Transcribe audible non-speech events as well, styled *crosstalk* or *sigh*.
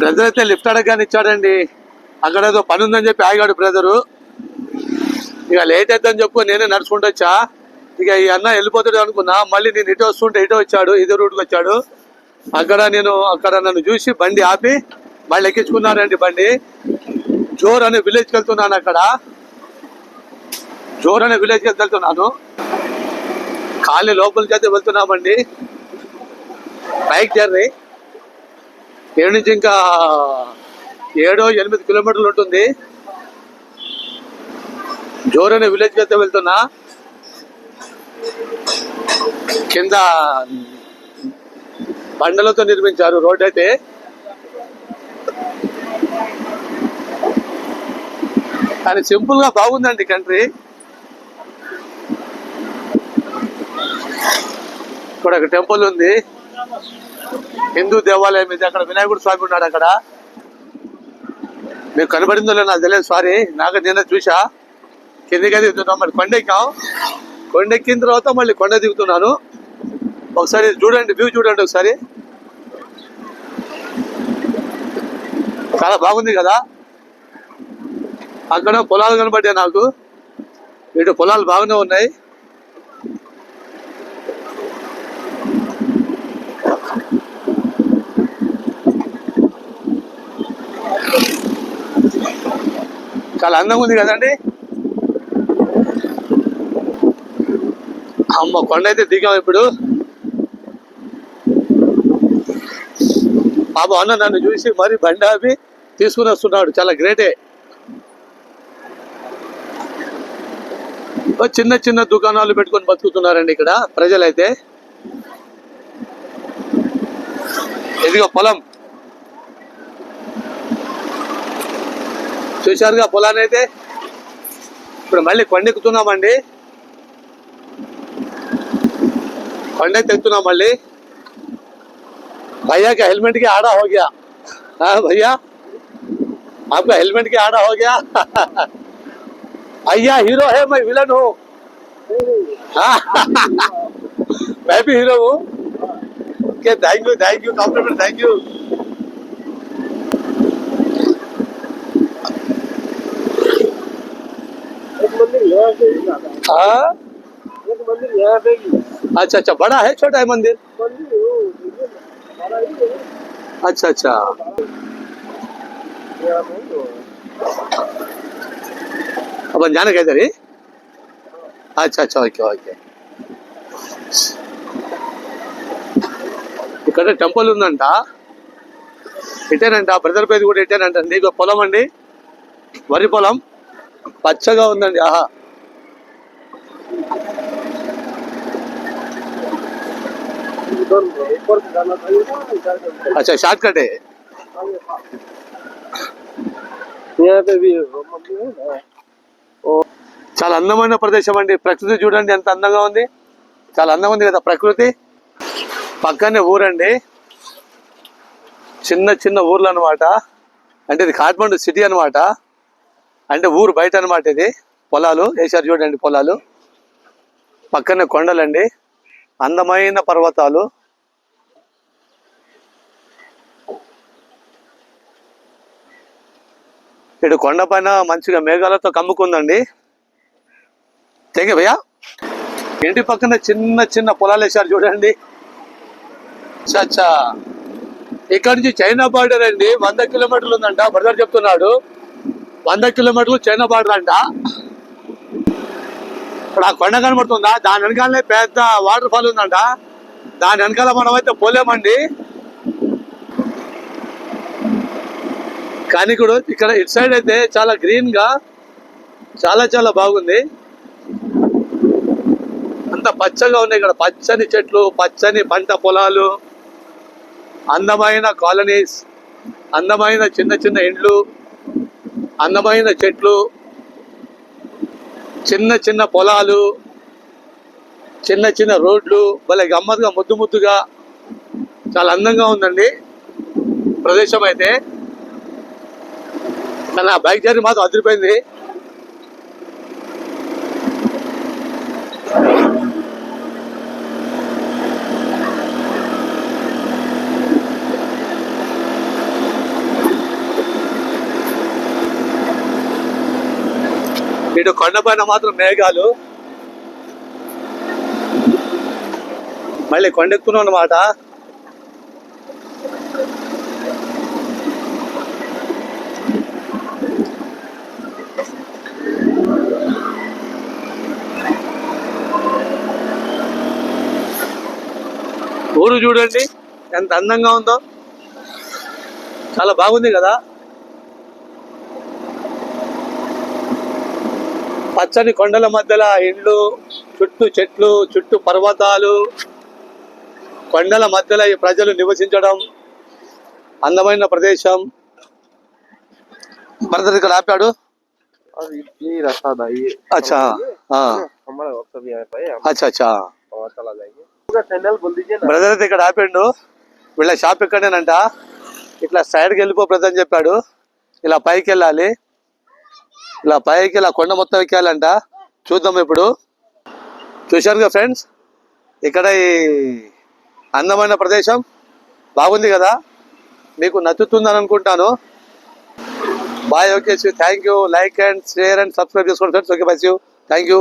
Brother అయితే lift అడగగానే ఇచ్చాడండి. అక్కడ ఏదో పని ఉందని చెప్పి ఆగాడు బ్రదరు. ఇక లేట్ అవుతుందని చెప్పు నేనే నడుచుకుంటూ వచ్చా. ఇక ఈ అన్న వెళ్ళిపోతాడు అనుకున్నా మళ్ళీ నేను ఇటు వస్తుంటే ఇటు వచ్చాడు ఇదే రూట్కి వచ్చాడు. అక్కడ నేను అక్కడ నన్ను చూసి బండి ఆపి మళ్ళీ ఎక్కించుకున్నానండి బండి. జోర్ అనే విలేజ్కి వెళ్తున్నాను అక్కడ. జోర్ అనే విలేజ్కి వెళ్తున్నాను. ఖాళీ లోపలికి అయితే వెళ్తున్నామండి. Bike journey. ఏడు నుంచి ఇంకా ఏడో ఎనిమిది కిలోమీటర్లు ఉంటుంది. జోర్ అనే విలేజ్కి అయితే వెళ్తున్నా. కింద బండలతో నిర్మించారు రోడ్ అయితే. కానీ సింపుల్గా బాగుందండి కంట్రీ. ఇక్కడ ఒక టెంపుల్ ఉంది. హిందూ దేవాలయం ఇది అక్కడ వినాయకుడు స్వామి ఉన్నాడు అక్కడ. మీకు కనబడిందో లేదో నాకు తెలియదు సారీ నాకు నిన్న చూసా కిందికి దిగుతున్నాం మళ్ళీ కొండ ఎక్కాం. కొండ ఎక్కిన తర్వాత మళ్ళీ కొండ దిగుతున్నాను. ఒకసారి చూడండి వ్యూ చూడండి ఒకసారి. చాలా బాగుంది కదా? అక్కడ పొలాలు కనబడ్డాయి నాకు. ఇటు పొలాలు బాగానే ఉన్నాయి. చాలా అందంగా ఉంది కదండి. అమ్మ కొండ అయితే దిగాం ఇప్పుడు. బాబు అన్న నన్ను చూసి మరి బండి ఆపి తీసుకుని వస్తున్నాడు. చాలా గ్రేటే చిన్న చిన్న దుకాణాలు పెట్టుకొని బతుకుతున్నారండి ఇక్కడ ప్రజలైతే. ఇదిగో పొలం చూశారుగా పొలాన్ని అయితే ఇప్పుడు మళ్ళీ కొండెక్కుతున్నామండి కొండ ఎక్కుతున్నాం మళ్ళీ भैया का हेलमेट के आड़ा हो गया हाँ भैया आपका हेलमेट के आड़ा हो गया भैया हीरो है मैं विलन हूँ हाँ, *laughs* मैं भी हीरो हूँ okay thank you thank you compliment thank you हाँ? एक मंदिर यहाँ अच्छा अच्छा बड़ा है, छोटा है मंदिर? अच्छा अच्छा। अपन जाने कहते रे अच्छा अच्छा ओके ओके। ఇక్కడ టెంపుల్ ఉందంట ఇటేనంట బ్రదర్ పేరు కూడా ఇటేనంట నీకు పొలం అండి వరి పొలం పచ్చగా ఉందండి ఆహా उधर ऊपर से जाना चाहिए था इधर से उधर। అచ్చా షార్ట్ కట్ यहाँ पे भी वो मंदिर है ना చాలా అందమైన ప్రదేశం అండి ప్రకృతి చూడండి ఎంత అందంగా ఉంది చాలా అందంగా ఉంది కదా ప్రకృతి పక్కనే ఊరండి. చిన్న చిన్న ఊర్లు అనమాట అంటే ఇది కాఠ్మండు సిటీ అనమాట. అంటే ఊరు బయట అనమాట ఇది. పొలాలు వేసారు చూడండి పొలాలు. పక్కనే కొండలండి. అందమైన పర్వతాలు. ఇటు కొండ పైన మంచిగా మేఘాలతో కమ్ముకుందండి. తెగ భయ్యా. ఇంటి పక్కన చిన్న చిన్న పొలాలు వేసారు చూడండి. అచ్చా, ఇక్కడ నుంచి చైనా బార్డర్ అండి. వంద కిలోమీటర్లు ఉందంట. బ్రదర్ చెప్తున్నాడు. వంద కిలోమీటర్లు చైనా బార్డర్ అంట. ఇప్పుడు ఆ కొండ కనబడుతుందా? దాని వెనకాలనే పెద్ద వాటర్ ఫాల్ ఉందంట. దాని వెనకాల మనం అయితే పోలేమండి. కానీ కూడా ఇక్కడ ఇటు సైడ్ అయితే చాలా గ్రీన్గా చాలా చాలా బాగుంది. అంత పచ్చగా ఉన్నాయి ఇక్కడ. పచ్చని చెట్లు పచ్చని పంట పొలాలు. అందమైన కాలనీస్ అందమైన చిన్న చిన్న ఇండ్లు అందమైన చెట్లు చిన్న చిన్న పొలాలు చిన్న చిన్న రోడ్లు భలే గమ్మత్తుగా ముద్దు ముద్దుగా చాలా అందంగా ఉందండి ప్రదేశం అయితే. నా బైక్ జర్నీ మాత్రం అదిరిపోయింది. ఇటు కొండపైన మాత్రం మేఘాలు. మళ్ళీ కొండెక్కుతున్నాం అన్నమాట ఊరు చూడండి ఎంత అందంగా ఉందో. చాలా బాగుంది కదా. పచ్చని కొండల మధ్యలో ఇండ్లు చుట్టూ చెట్లు చుట్టూ పర్వతాలు కొండల మధ్యలో ఈ ప్రజలు నివసించడం అందమైన ప్రదేశం బ్రదర్ ఇక్కడ ఆపాడు और ये रास्ता था ये अच्छा हाँ हमारा वक्त भी यहाँ पे है हम అచ్చా అచ్చా वहाँ चला जाएंगे पूरा टनल बोल दीजिए ना బ్రదర్ అయితే ఇక్కడ ఆపిండు వీళ్ళ షాప్ ఇక్కడేనంట ఇట్లా సైడ్కి వెళ్ళిపో బ్రదర్ అని చెప్పాడు ఇలా పైకి వెళ్ళాలి ఇలా పైకి ఇలా కొండ మొత్తం ఎక్కాలంట చూద్దాం ఇప్పుడు. చూశారుగా ఫ్రెండ్స్? ఇక్కడ ఈ అందమైన ప్రదేశం బాగుంది కదా? మీకు నచ్చుతుందని అనుకుంటాను. Bye okay thank you like and share and subscribe చేసుకోండి friends okay bye thank you